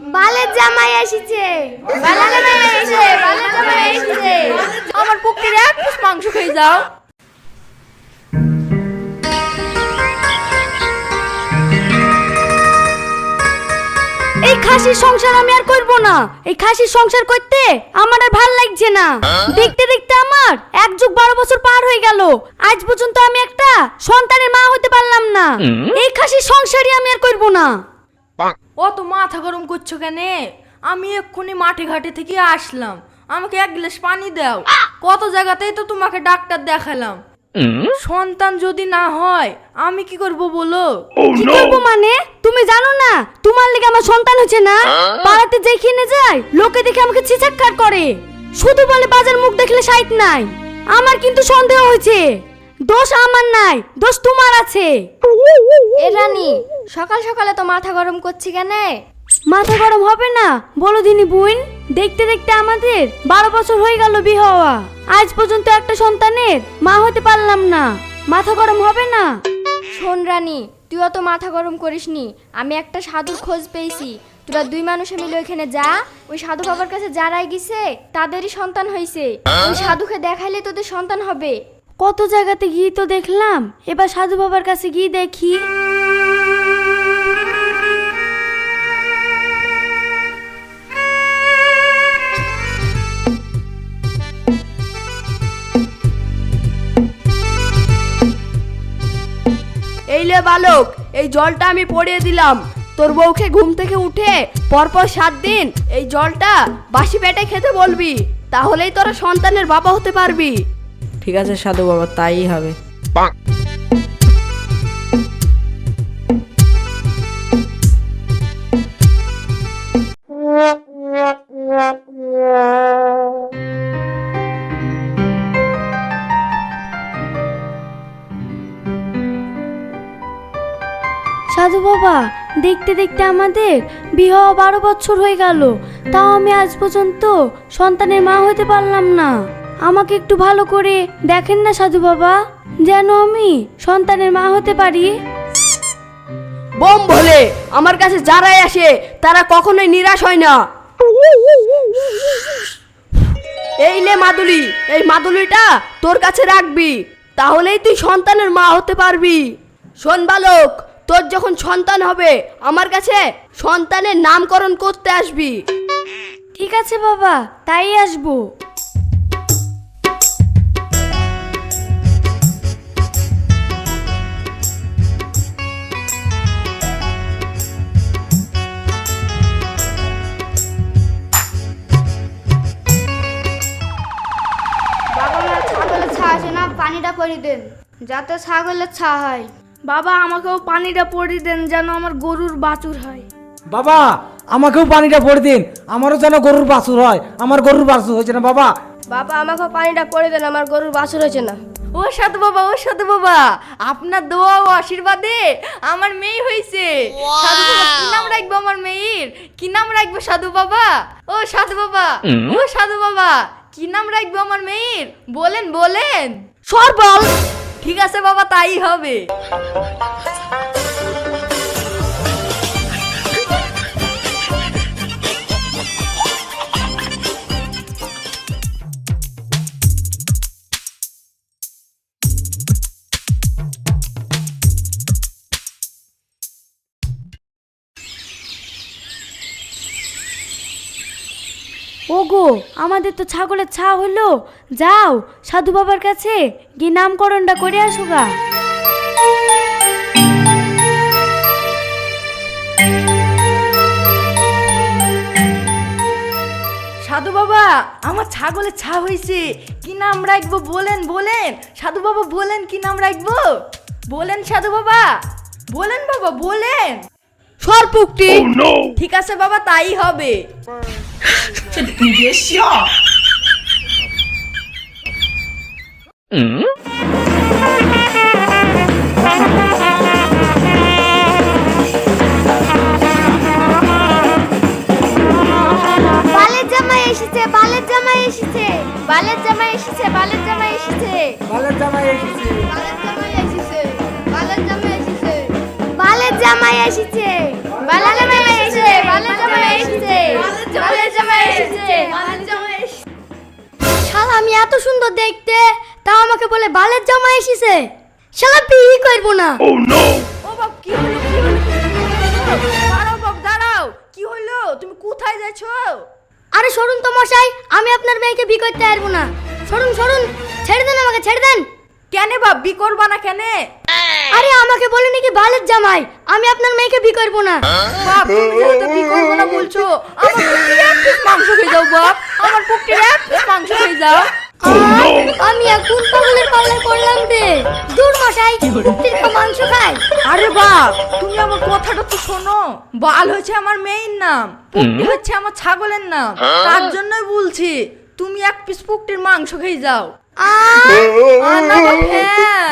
বালের জামাই এসেছে। বালের জামাই এসেছে বালের জামাই এসেছে। আমার পুকুরের এক পিস মাংস খেয়ে যাও। এই খাসির সংসার আমি আর করব না। এই খাসির সংসার করতে আমার আর ভালো লাগছে না। দেখতে দেখতে আমার এক যুগ বারো বছর পার হয়ে গেল। আজ পর্যন্ত আমি একটা সন্তানের মা হতে পারলাম না। এই খাসির সংসারই আমি আর করব না। অত মাথা গরম করছ কেন? আমি এক্ষুনি মাঠে ঘাটে থেকে আসলাম। আমাকে এক গ্লাস পানি দাও। কত জায়গাতেই তো তোমাকে ডাক্তার দেখালাম। সন্তান যদি না হয় আমি কি করব বলো? কি করব মানে? তুমি জানো না? তোমার লেগে আমার সন্তান হচ্ছে না? পাড়াতে যেখানে যায় লোকে দেখে আমাকে ছিচাক্কার করে। শুধু বলে বাজার মুখ দেখলে সাইট নাই। আমার কিন্তু সন্দেহ হয়েছে। দোষ আমার নাই দোষ তোমার আছে। এ রানী সকাল সকালে তো মাথা গরম করছি কেন? মাথা গরম হবে না বলো দিনি বোন দেখতে দেখতে আমাদের বারো বছর হয়ে গেল বিয়ে হওয়া। আজ পর্যন্ত একটা সন্তানের মা হতে পারলাম না মাথা গরম হবে না। শোন রানী তুই অত মাথা গরম করিসনি আমি একটা সাধুর খোঁজ পেয়েছি। তোরা দুই মানুষে মিলে ওইখানে যা ওই সাধু বাবার কাছে যারাই গেছে তাদেরই সন্তান হয়েছে ওই সাধুকে দেখাইলে তোদের সন্তান হবে। কত জায়গাতে গিয়ে তো দেখলাম। এবার সাধু বাবার কাছে গিয়ে দেখি। এই লে বালক, এই জলটা আমি পড়িয়ে দিলাম। তোর বউকে ঘুম থেকে উঠে পরপর সাত দিন এই জলটা বাসি পেটে খেতে বলবি। তাহলেই তোরা সন্তানের বাবা হতে পারবি। ঠিক আছে সাধু বাবা তাই হবে। সাধু বাবা দেখতে দেখতে আমাদের বিয়ে হওয়া বারো বছর হয়ে গেল। তাও আমি আজ পর্যন্ত সন্তানের মা হতে পারলাম না। আমাকে একটু ভালো করে দেখেন না সাধু বাবা যেন আমি সন্তানের মা হতে পারি। বোম বলে আমার কাছে যারাই আসে তারা কখনোই নিরাশ হয় না। এই লে মাদুলি এই মাদুলিটা তোর কাছে রাখবি তাহলেই তুই সন্তানের মা হতে পারবি। শোন বালক তোর যখন সন্তান হবে আমার কাছে সন্তানের নামকরণ করতে আসবি। ঠিক আছে বাবা তাই আসব। পরি দেন যাতে ছাগলের ছা হয়। বাবা আমাকেও পানিটা পড়িয়ে দেন যেন আমার গরুর বাছুর হয়। বাবা আমাকেও পানিটা ভরে দিন আমারও যেন গরুর বাছুর হয় আমার গরুর বাছুর হয়েছে না বাবা। বাবা আমাকেও পানিটা পরি দেন আমার গরুর বাছুর হয়েছে না। ও সাধু বাবা ও সাধু বাবা আপনার দোয়া ও আশীর্বাদে আমার মেয়ে হয়েছে। সাধু বাবা কি নাম রাখব আমার মেয়ের? কি নাম রাখব সাধু বাবা? ও সাধু বাবা ও সাধু বাবা কি নাম রাখব আমার মেয়ের? বলেন বলেন। সর বল ঠিক আছে বাবা তাই হবে। ওগো আমাদের তো ছাগলের ছা হলো। যাও সাধু বাবার কাছে গিয়ে নামকরণটা করে আসো গা। সাধু বাবা আমার ছাগলের ছা হয়েছে কি নাম রাখব বলেন বলেন। সাধু বাবা বলেন কি নাম রাখব? বলেন সাধু বাবা বলেন বাবা বলেন। সর পুকটি ঠিক আছে বাবা তাই হবে। বালের জামাই এসেছে বালের জামাই এসেছে বালের জামাই এসেছে বালের জামাই এসেছে বালের জামাই এসেছে বালের জামাই এসেছে বালের জামাই এসেছে বালের জামাই এসেছে জামাই এসেছে বালের আমি এত সুন্দর দেখতে বলে বালের জামা এসেছে। শালা বিয়ে করব না। ও বাপ কি হলো কি হলো কি হলো? দাঁড়াও বাপ দাঁড়াও। কি হলো? তুমি কোথায় যাচ্ছো? আরে সরুন তো মশাই আমি আপনার মেয়েকে বিয়ে করতে পারব না। সরুন সরুন ছেড়ে দেন আমাকে ছেড়ে দেন। কেনে বাপ বি করবা না কেনে? আরে আমাকে বলে নাকি বালের জামাই আমি আপনার মেয়েকে বিয়ে করব না। বাপ তুমি যেহেতু বি করব না বলছো আমার পুকুরে এক পিস মাংস খেয়ে যাও বাপ। আমার পুকুরে এক পিস মাংস খেয়ে যাও। আহ, আমি মশাই তিরকা মাংস খাই। আরে বাপ তুমি আমার কথাটা তো শোনো। বাল হচ্ছে আমার মেয়ের নাম পুকটি হচ্ছে আমার ছাগলের নাম। তার জন্যই বলছি তুমি এক পিস পুকটির মাংস খেয়ে যাও। আহ, আ, না হ্যাঁ।